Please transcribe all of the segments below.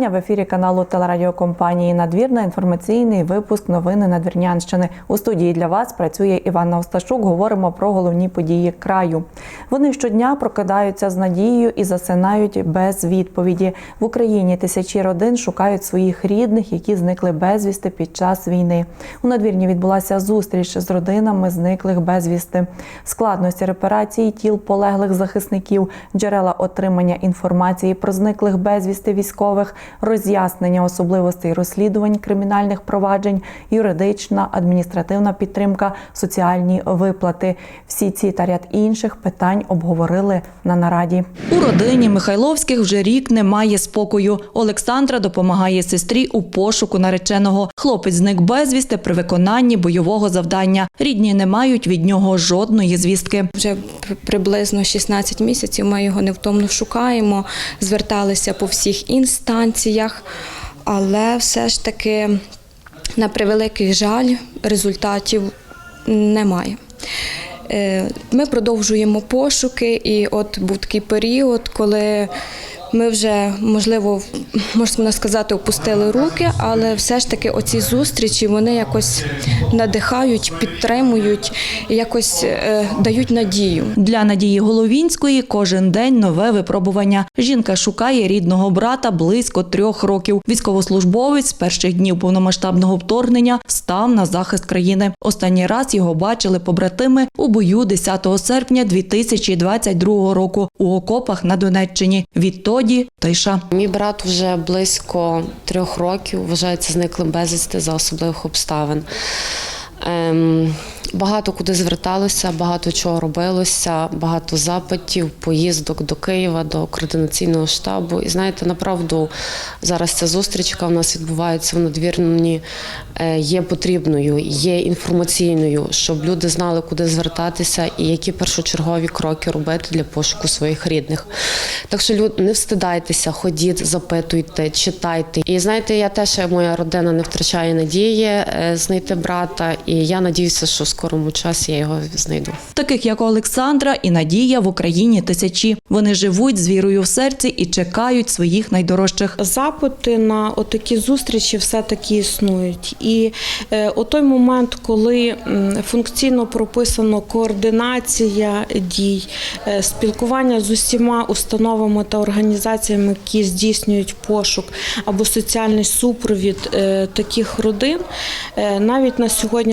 Вітання в ефірі каналу телерадіокомпанії Надвірна. Інформаційний випуск новини Надвірнянщини. У студії для вас працює Іванна Осташук. Говоримо про головні події краю. Вони щодня прокидаються з надією і засинають без відповіді. В Україні тисячі родин шукають своїх рідних, які зникли безвісти під час війни. У надвірні відбулася зустріч з родинами зниклих безвісти. Складності репарації тіл полеглих захисників, джерела отримання інформації про зниклих безвісти військових, роз'яснення особливостей розслідувань кримінальних проваджень, юридична, адміністративна підтримка, соціальні виплати. Всі ці та ряд інших питань обговорили на нараді. У родині Михайловських вже рік немає спокою. Олександра допомагає сестрі у пошуку нареченого. Хлопець зник безвісти при виконанні бойового завдання. Рідні не мають від нього жодної звістки. Вже приблизно 16 місяців ми його невтомно шукаємо, зверталися по всіх інстанціях, але все ж таки, на превеликий жаль, результатів немає. Е, Ми продовжуємо пошуки, і от був такий період, коли ми вже, можливо, можна сказати, опустили руки, але все ж таки оці зустрічі вони якось надихають, підтримують, якось е, дають надію. Для Надії Головінської кожен день нове випробування. Жінка шукає рідного брата близько трьох років. Військовослужбовець з перших днів повномасштабного вторгнення став на захист країни. Останній раз його бачили побратими у бою 10 серпня 2022 року у окопах на Донеччині. Відтоді тиша. Мій брат вже близько трьох років вважається зниклим безвісти за особливих обставин. Ем, багато куди зверталося, багато чого робилося, багато запитів, поїздок до Києва, до координаційного штабу. І знаєте, направду зараз ця зустрічка у нас відбувається в надвірні, е, є потрібною, є інформаційною, щоб люди знали, куди звертатися і які першочергові кроки робити для пошуку своїх рідних. Так що люд, не встидайтеся, ходіть, запитуйте, читайте. І знаєте, я теж моя родина не втрачає надії е, знайти брата, і я надіюся, що в скорому часі я його знайду. Таких як Олександра і Надія в Україні тисячі. Вони живуть з вірою в серці і чекають своїх найдорожчих. Запити на отакі зустрічі все-таки існують. І е, у той момент, коли функційно прописано координація дій, е, спілкування з усіма установами та організаціями, які здійснюють пошук або соціальний супровід е, таких родин, е, навіть на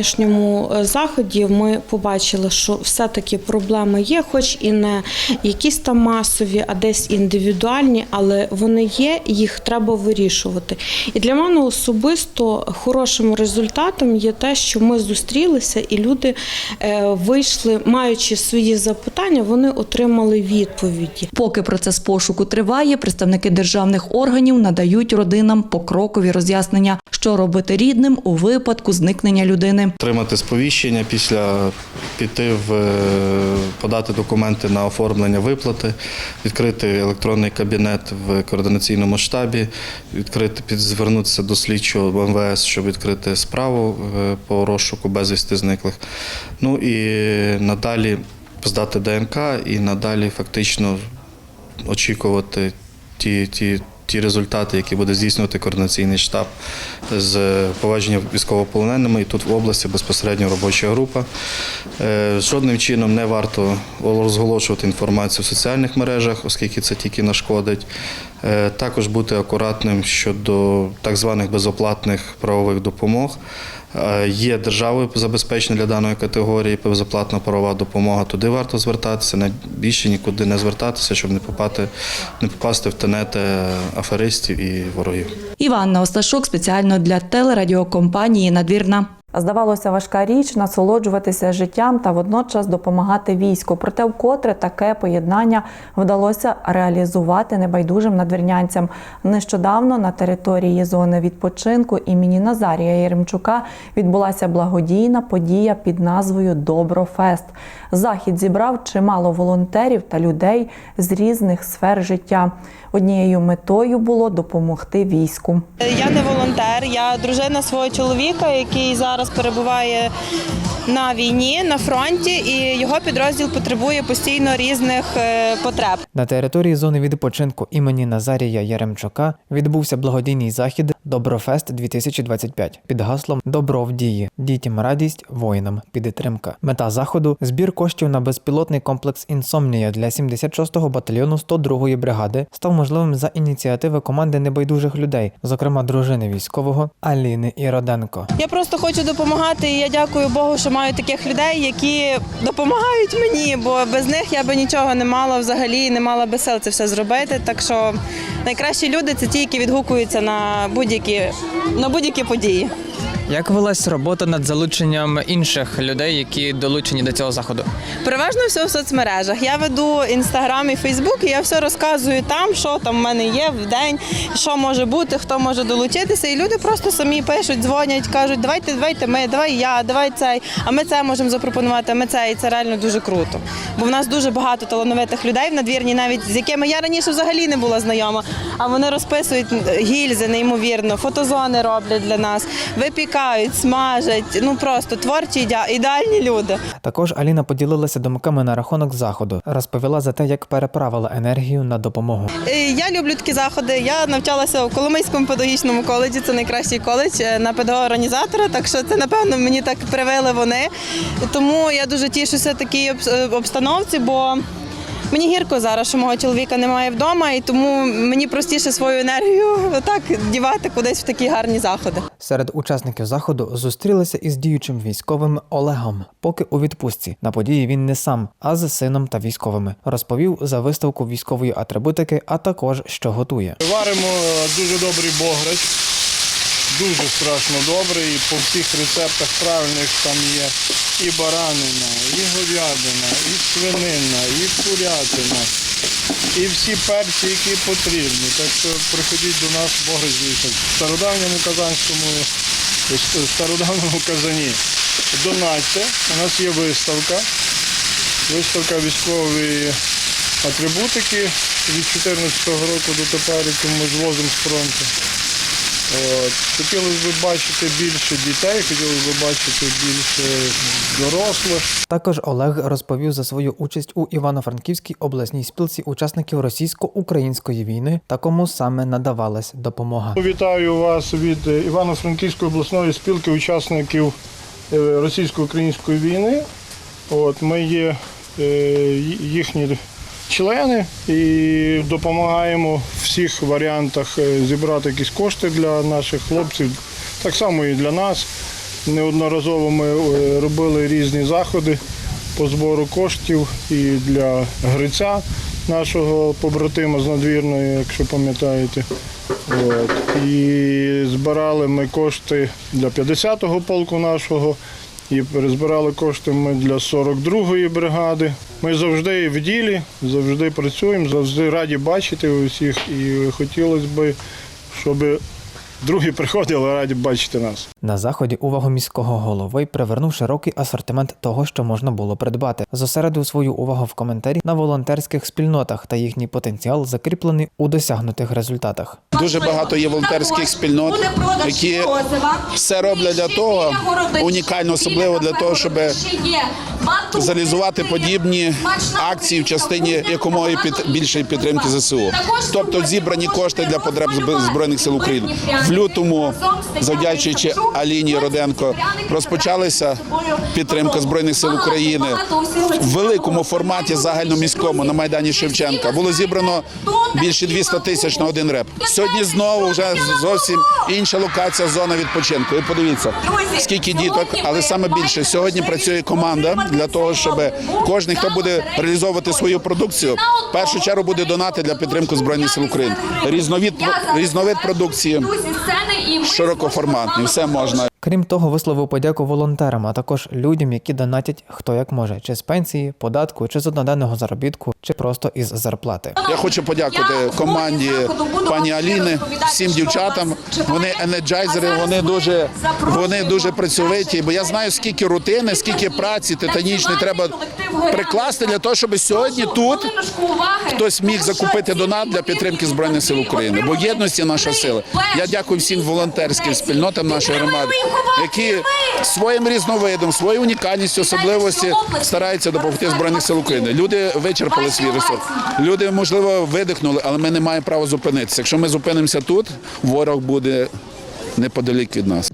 сьогоднішньому е, заході ми побачили, що все-таки проблеми є, хоч і не якісь там масові, а десь індивідуальні, але вони є, їх треба вирішувати. І для мене особисто хорошим результатом є те, що ми зустрілися, і люди е, вийшли, маючи свої запитання, вони отримали відповіді. Поки процес пошуку триває, представники державних органів надають родинам покрокові роз'яснення, що робити рідним у випадку зникнення людини. Отримати сповіщення після піти в е, подати документи на оформлення виплати, відкрити електронний кабінет в координаційному штабі, відкрити звернутися до слідчого МВС, щоб відкрити справу е, по розшуку безвісти зниклих. Ну і надалі здати ДНК і надалі фактично очікувати ті, ті, ті результати, які буде здійснювати координаційний штаб з поваження військовополоненими. І тут в області безпосередньо робоча група. Е, Жодним чином не варто розголошувати інформацію в соціальних мережах, оскільки це тільки нашкодить. Е, Також бути акуратним щодо так званих безоплатних правових допомог. Е, Є державою забезпечення для даної категорії безоплатна парова допомога. Туди варто звертатися. Найбільше нікуди не звертатися, щоб не попати, не попасти в тенети аферистів і ворогів. Іванна Осташук спеціально для телерадіокомпанії Надвірна. Здавалося, важка річ насолоджуватися життям та водночас допомагати війську. Проте, вкотре таке поєднання вдалося реалізувати небайдужим надвірнянцям. Нещодавно на території зони відпочинку імені Назарія Єремчука відбулася благодійна подія під назвою Доброфест. Захід зібрав чимало волонтерів та людей з різних сфер життя. Однією метою було допомогти війську. Я не волонтер, я дружина свого чоловіка, який зараз перебуває на війні на фронті, і його підрозділ потребує постійно різних е, потреб. На території зони відпочинку імені Назарія Яремчука відбувся благодійний захід Доброфест 2025 під гаслом Добро в дії. Дітям радість, воїнам підтримка. Мета заходу збір коштів на безпілотний комплекс інсомнія для 76-го батальйону 102-ї бригади став можливим за ініціативи команди небайдужих людей, зокрема дружини військового Аліни Іроденко. Я просто хочу допомагати, і я дякую Богу, що маю таких людей, які допомагають мені, бо без них я би нічого не мала взагалі, не мала би сил це все зробити. Так що найкращі люди це ті, які відгукуються на будь-які на будь-які події. Як велась робота над залученням інших людей, які долучені до цього заходу? Переважно все в соцмережах. Я веду інстаграм і Фейсбук, і я все розказую там, що там в мене є в день, що може бути, хто може долучитися. І люди просто самі пишуть, дзвонять, кажуть, давайте, давайте ми, давай я, давай цей. А ми це можемо запропонувати. а Ми це і це реально дуже круто. Бо в нас дуже багато талановитих людей в надвірні, навіть з якими я раніше взагалі не була знайома. А вони розписують гільзи, неймовірно, фотозони роблять для нас, випікають, смажать. Ну просто творчі іде- ідеальні люди. Також Аліна поділилася думками на рахунок заходу, розповіла за те, як переправила енергію на допомогу. Е, Я люблю такі заходи. Я навчалася у Коломийському педагогічному коледжі. Це найкращий коледж е, на педагога-організатора. Так що це напевно мені так привели вони. Тому я дуже тішуся такій е, обстановці, бо мені гірко зараз, що мого чоловіка немає вдома, і тому мені простіше свою енергію отак дівати кудись в такі гарні заходи. Серед учасників заходу зустрілися із діючим військовим Олегом. Поки у відпустці на події він не сам, а з сином та військовими. Розповів за виставку військової атрибутики, а також що готує. Варимо дуже добрий бограч, дуже страшно добрий. І по всіх рецептах правильних там є і баранина, і говядина, і свинина, і курятина, і всі перці, які потрібні. Так що приходіть до нас, бограч звісно. В стародавньому казанському, в стародавньому казані. Донатьте, у нас є виставка. Виставка військової атрибутики від 2014 року до тепер, яку ми звозимо з фронту. От. Хотілося б бачити більше дітей, хотілося б бачити більше дорослих. Також Олег розповів за свою участь у Івано-Франківській обласній спілці учасників російсько-української війни та кому саме надавалась допомога. Вітаю вас від Івано-Франківської обласної спілки учасників е, російсько-української війни. От, ми є е, їхні члени і допомагаємо в всіх варіантах е, зібрати якісь кошти для наших хлопців, так само і для нас. Неодноразово ми е, робили різні заходи по збору коштів і для Гриця, нашого побратима з надвірної, якщо пам'ятаєте. І збирали ми кошти для 50-го полку нашого, і перезбирали кошти ми для 42-ї бригади. Ми завжди в ділі, завжди працюємо, завжди раді бачити усіх. І хотілося б, щоб другі приходили раді бачити нас. На заході увагу міського голови привернув широкий асортимент того, що можна було придбати. Зосередив свою увагу в коментарі на волонтерських спільнотах та їхній потенціал закріплений у досягнутих результатах. Дуже багато є волонтерських спільнот, які все роблять для того, унікально особливо для того, щоб залізувати подібні акції в частині якомога під більшої підтримки ЗСУ. Тобто зібрані кошти для потреб збройних сил України. В лютому, завдячуючи Аліні Роденко, розпочалася підтримка збройних сил України в великому форматі загальноміському на майдані Шевченка. Було зібрано більше 200 тисяч на один реп. Сьогодні знову вже зовсім інша локація, зона відпочинку. І подивіться, скільки діток, але саме більше. сьогодні працює команда для того, щоб кожен, хто буде реалізовувати свою продукцію, в першу чергу буде донати для підтримки збройних сил України. Різновид різновид продукції широкоформатний, все можна. Крім того, висловив подяку волонтерам, а також людям, які донатять хто як може, чи з пенсії, податку, чи з одноденного заробітку, чи просто із зарплати. Я хочу подякувати команді пані Аліни, всім дівчатам. Вони енерджайзери, вони дуже вони дуже працьовиті. Бо я знаю, скільки рутини, скільки праці титанічної треба прикласти для того, щоб сьогодні тут хтось міг закупити донат для підтримки збройних сил України. Бо єдності наша сила. Я дякую всім волонтерським спільнотам нашої громади, які своїм різновидом, своєю унікальністю, особливості стараються допомогти збройних сил України. Люди вичерпали свій ресурс. Люди можливо видихнули, але ми не маємо права зупинитися. Якщо ми зупинимося тут, ворог буде неподалік від нас.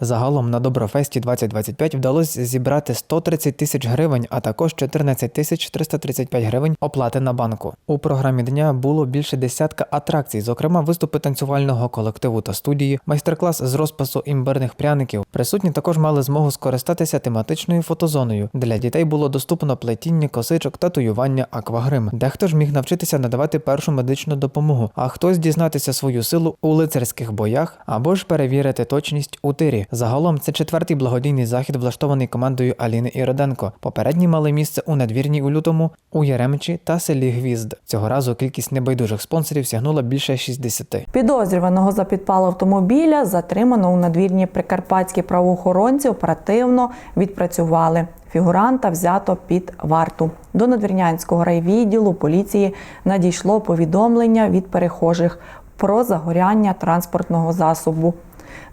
Загалом на Доброфесті 2025 вдалося зібрати 130 тисяч гривень, а також 14 тисяч 335 гривень оплати на банку. У програмі дня було більше десятка атракцій, зокрема виступи танцювального колективу та студії, майстер-клас з розпису імбирних пряників. Присутні також мали змогу скористатися тематичною фотозоною. Для дітей було доступно плетіння косичок, татуювання, аквагрим. Дехто ж міг навчитися надавати першу медичну допомогу, а хтось дізнатися свою силу у лицарських боях або ж перевірити точність у тирі. Загалом це четвертий благодійний захід, влаштований командою Аліни Іроденко. Попередні мали місце у надвірній у лютому, у Яремчі та селі Гвізд. Цього разу кількість небайдужих спонсорів сягнула більше 60. Підозрюваного за підпал автомобіля затримано у надвірні прикарпатські правоохоронці оперативно відпрацювали. Фігуранта взято під варту. До надвірнянського райвідділу поліції надійшло повідомлення від перехожих про загоряння транспортного засобу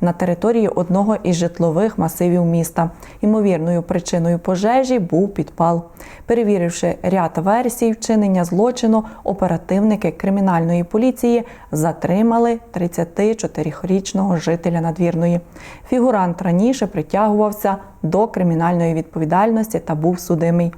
на території одного із житлових масивів міста. Ймовірною причиною пожежі був підпал. Перевіривши ряд версій вчинення злочину, оперативники кримінальної поліції затримали 34-річного жителя надвірної. Фігурант раніше притягувався до кримінальної відповідальності та був судимий.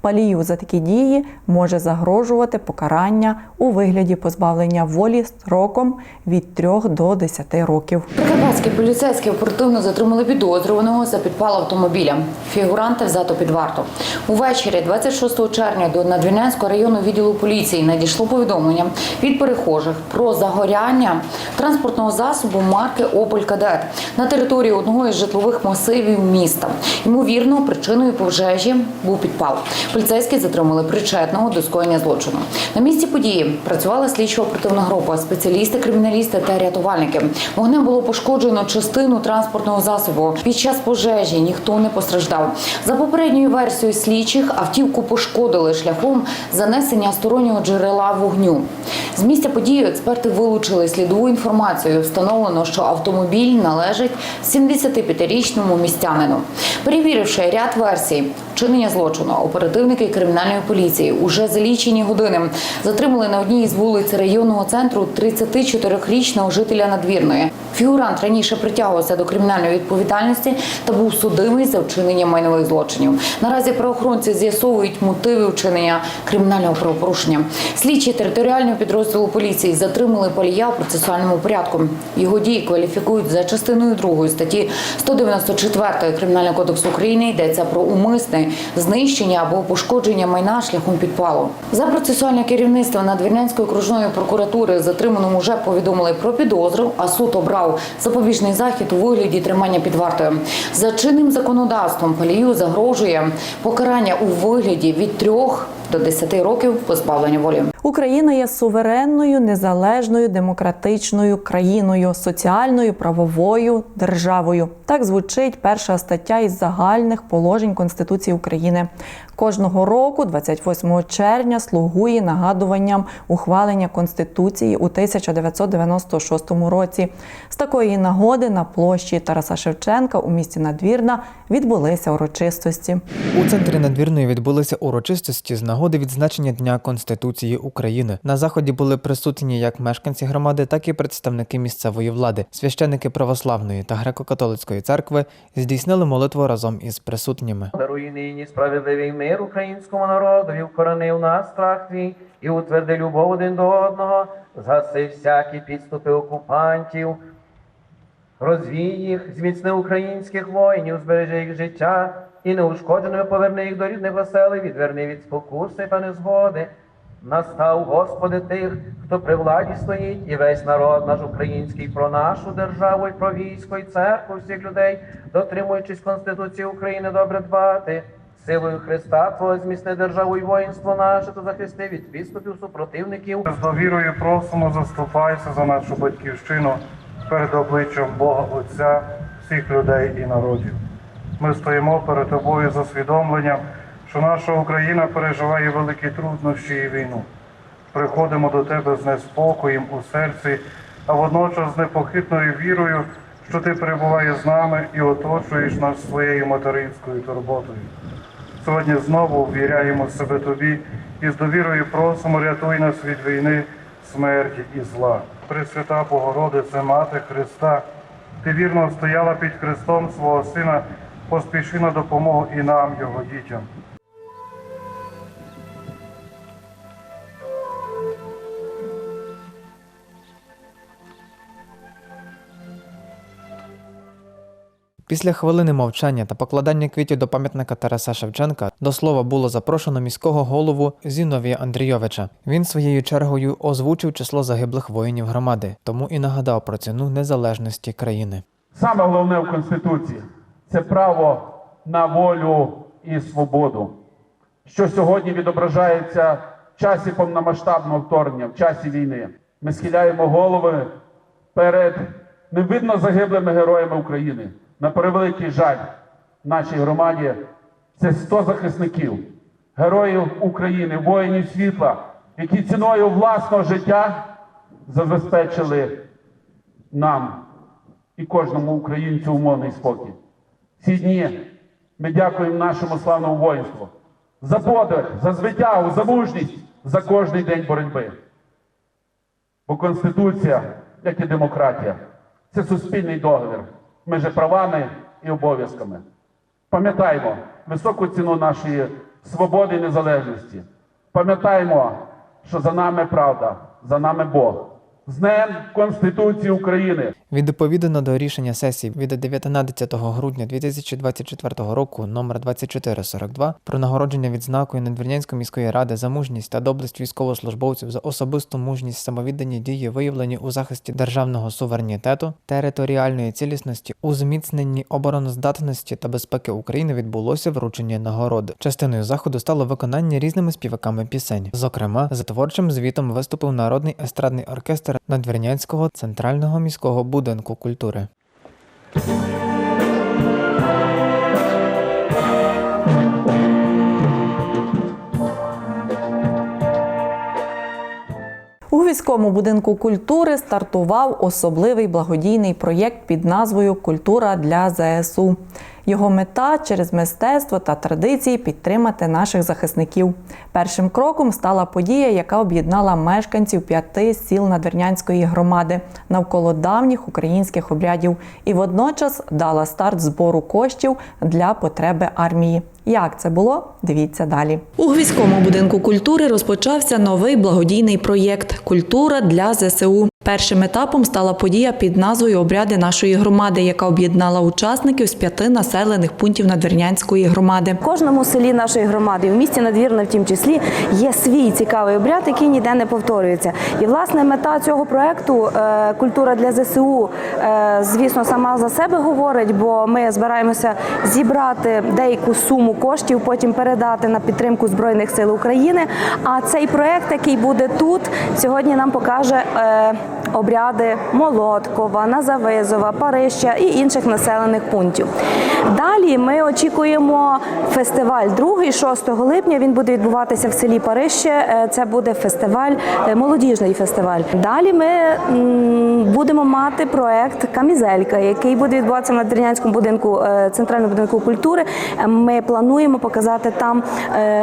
Палію за такі дії може загрожувати покарання у вигляді позбавлення волі строком від 3 до 10 років. Прикарпатські поліцейські оперативно затримали підозрюваного за підпал автомобіля. Фігуранта взято під варту. Увечері 26 червня до Надвірнянського районного відділу поліції надійшло повідомлення від перехожих про загоряння транспортного засобу марки Opel Кадет на території одного із житлових масивів міста. Ймовірно, причиною пожежі був підпал. Поліцейські затримали причетного до скоєння злочину. На місці події працювала слідчо-оперативна група, спеціалісти, криміналісти та рятувальники. Вогнем було пошкоджено частину транспортного засобу. Під час пожежі ніхто не постраждав. За попередньою версією слідчих автівку пошкодили шляхом занесення стороннього джерела вогню. З місця події експерти вилучили слідову інформацію. Встановлено, що автомобіль належить 75-річному містянину. Перевіривши ряд версій вчинення злочину, оперативники кримінальної поліції уже за лічені години затримали на одній із вулиць районного центру 34-річного жителя надвірної. Фігурант раніше притягувався до кримінальної відповідальності та був судимий за вчинення майнових злочинів. Наразі правоохоронці з'ясовують мотиви вчинення кримінального правопорушення. Слідчі територіального підрозділу поліції затримали палія в процесуальному порядку. Його дії кваліфікують за частиною 2 статті 194 Кримінального кодексу України. Йдеться про умисне знищення або пошкодження майна шляхом підпалу. За процесуальне керівництво Надвірнянської окружної прокуратури затриманому вже повідомили про підозру, а суд обрав запобіжний захід у вигляді тримання під вартою. За чинним законодавством палію загрожує покарання у вигляді від 3 до 10 років позбавлення волі. Україна є суверенною, незалежною, демократичною країною, соціальною правовою державою. Так звучить перша стаття із загальних положень Конституції України. Кожного року, 28 червня, слугує нагадуванням ухвалення Конституції у 1996 році. З такої нагоди на площі Тараса Шевченка у місті Надвірна відбулися урочистості. У центрі надвірної відбулися урочистості з нагоди відзначення Дня Конституції України. На заході були присутні як мешканці громади, так і представники місцевої влади. Священники православної та греко-католицької церкви здійснили молитву разом із присутніми. Даруй нині справедливий мир українському народові, вкоронив нас страх твій і утверди любов один до одного, згаси всякі підступи окупантів, розвій їх, зміцни українських воїнів, збережи їх життя і неушкодженими поверни їх до рідних оселей, відверни від спокуси та незгоди. Настав, Господи, тих, хто при владі стоїть, і весь народ наш український про нашу державу, і про військо, і церкву всіх людей, дотримуючись Конституції України, добре дбати. Силою Христа Твого зміцни державу і воїнство наше, то захисти від підступів супротивників. З довірою просимо, заступайся за нашу батьківщину перед обличчям Бога Отця, всіх людей і народів. Ми стоїмо перед тобою з усвідомленням, що наша Україна переживає великі труднощі і війну. Приходимо до тебе з неспокоєм у серці, а водночас з непохитною вірою, що ти перебуваєш з нами і оточуєш нас своєю материнською турботою. Сьогодні знову ввіряємо себе тобі і з довірою просимо, рятуй нас від війни, смерті і зла. Пресвята Богородице, Мати Христа, ти вірно стояла під Христом свого Сина, поспіши на допомогу і нам, Його дітям. Після хвилини мовчання та покладання квітів до пам'ятника Тараса Шевченка до слова було запрошено міського голову Зіновія Андрійовича. Він своєю чергою озвучив число загиблих воїнів громади, тому і нагадав про ціну незалежності країни. Саме головне в Конституції це право на волю і свободу, що сьогодні відображається в часі повномасштабного вторгнення, в часі війни. Ми схиляємо голови перед невидно загиблими героями України. На превеликий жаль, нашій громаді це 100 захисників, героїв України, воїнів світла, які ціною власного життя забезпечили нам і кожному українцю умовний спокій. Ці дні ми дякуємо нашому славному воїнству за подвиг, за звитягу, за мужність, за кожний день боротьби. Бо Конституція, як і демократія, це суспільний договір між правами і обов'язками. Пам'ятаємо високу ціну нашої свободи і незалежності. Пам'ятаємо, що за нами правда, за нами Бог. З Днем Конституції України! Відповідно до рішення сесії від 19 грудня 2024 року номер 2442 про нагородження відзнакою Надвірнянської міської ради за мужність та доблесть військовослужбовців за особисту мужність самовіддані дії, виявлені у захисті державного суверенітету, територіальної цілісності, у зміцненні обороноздатності та безпеки України відбулося вручення нагород. Частиною заходу стало виконання різними співаками пісень. Зокрема, за творчим звітом виступив народний естрадний оркестр Надвірнянського центрального міського будинку культури. У військовому будинку культури стартував особливий благодійний проєкт під назвою Культура для ЗСУ. Його мета через мистецтво та традиції підтримати наших захисників. Першим кроком стала подія, яка об'єднала мешканців п'яти сіл Надвірнянської громади навколо давніх українських обрядів і водночас дала старт збору коштів для потреби армії. Як це було? Дивіться далі. У Гвізькому будинку культури розпочався новий благодійний проєкт Культура для ЗСУ. Першим етапом стала подія під назвою Обряди нашої громади, яка об'єднала учасників з п'яти населених пунктів Надвірнянської громади. В кожному селі нашої громади, в місті Надвірна в тім числі, є свій цікавий обряд, який ніде не повторюється. І власне мета цього проекту е, Культура для ЗСУ, е, звісно, сама за себе говорить, бо ми збираємося зібрати деяку суму коштів, потім передати на підтримку Збройних сил України. А цей проект, який буде тут, сьогодні нам покаже. Обряди Молоткова, Назавизова, Парища і інших населених пунктів. Далі ми очікуємо фестиваль другий, 6 липня. Він буде відбуватися в селі Парище. Е, Це буде фестиваль, е, молодіжний фестиваль. Далі ми будемо мати проект Камізелька, який буде відбуватися в Надвірнянському будинку е, центральному будинку культури. Ми плануємо показати там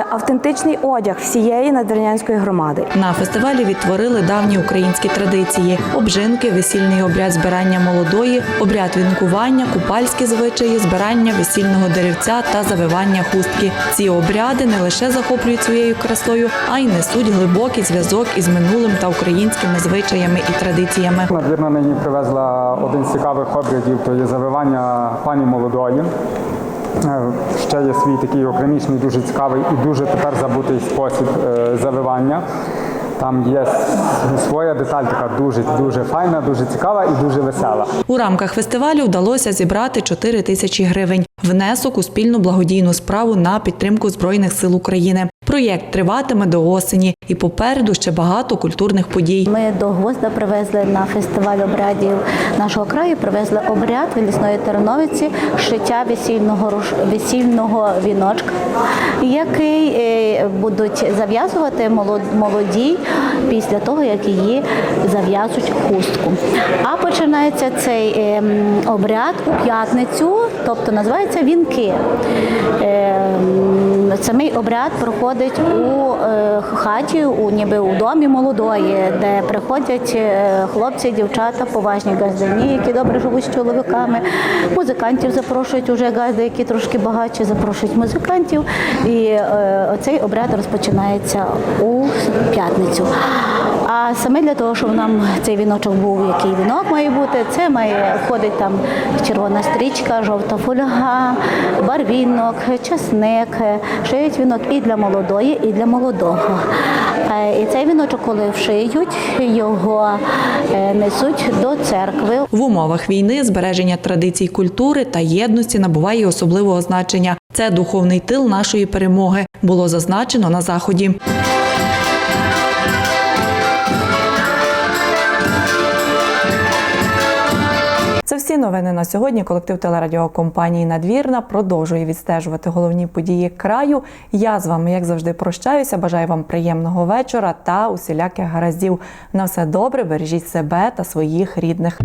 автентичний одяг всієї надвірнянської громади. На фестивалі відтворили давні українські традиції: обжинки, весільний обряд збирання молодої, обряд вінкування, купальські звичаї, збирання весільного деревця та завивання хустки. Ці обряди не лише захоплюють своєю красою, а й несуть глибокий зв'язок із минулим та українськими звичаями і традиціями. Надвірна нині привезла один з цікавих обрядів, то є завивання пані молодої. Е, Ще є свій такий окремішний, дуже цікавий і дуже тепер забутий спосіб е, завивання. Там є своя деталь, така дуже дуже файна, дуже цікава і дуже весела. У рамках фестивалю вдалося зібрати 4 тисячі гривень. Внесок у спільну благодійну справу на підтримку збройних сил України. Проєкт триватиме до осені, і попереду ще багато культурних подій. Ми до Гвозда привезли на фестиваль обрядів нашого краю. Привезли обряд в лісної Терновиці шиття весільного руш- весільного віночка, який е, будуть зав'язувати молод- молоді після того, як її зав'язують хустку. А починається цей е, обряд у п'ятницю, тобто називається вінки. Е, Самий обряд проходить у е, хаті, у ніби у домі молодої, де приходять е, хлопці, дівчата, поважні газдані, які добре живуть з чоловіками. Музикантів запрошують уже газди, які трошки багатші, запрошують музикантів. І оцей обряд розпочинається у п'ятницю. А саме для того, щоб нам цей віночок був, який вінок має бути, це має входить там червона стрічка, жовта фольга, барвінок, чесник, шиють вінок і для молодої, і для молодого. Е, І цей віночок, коли вшиють, його е, несуть до церкви. В умовах війни збереження традицій культури та єдності набуває особливого значення. Це духовний тил нашої перемоги, було зазначено на заході. Це всі новини на сьогодні. Колектив телерадіокомпанії Надвірна продовжує відстежувати головні події краю. Я з вами, як завжди, прощаюся. Бажаю вам приємного вечора та усіляких гараздів. На все добре, бережіть себе та своїх рідних.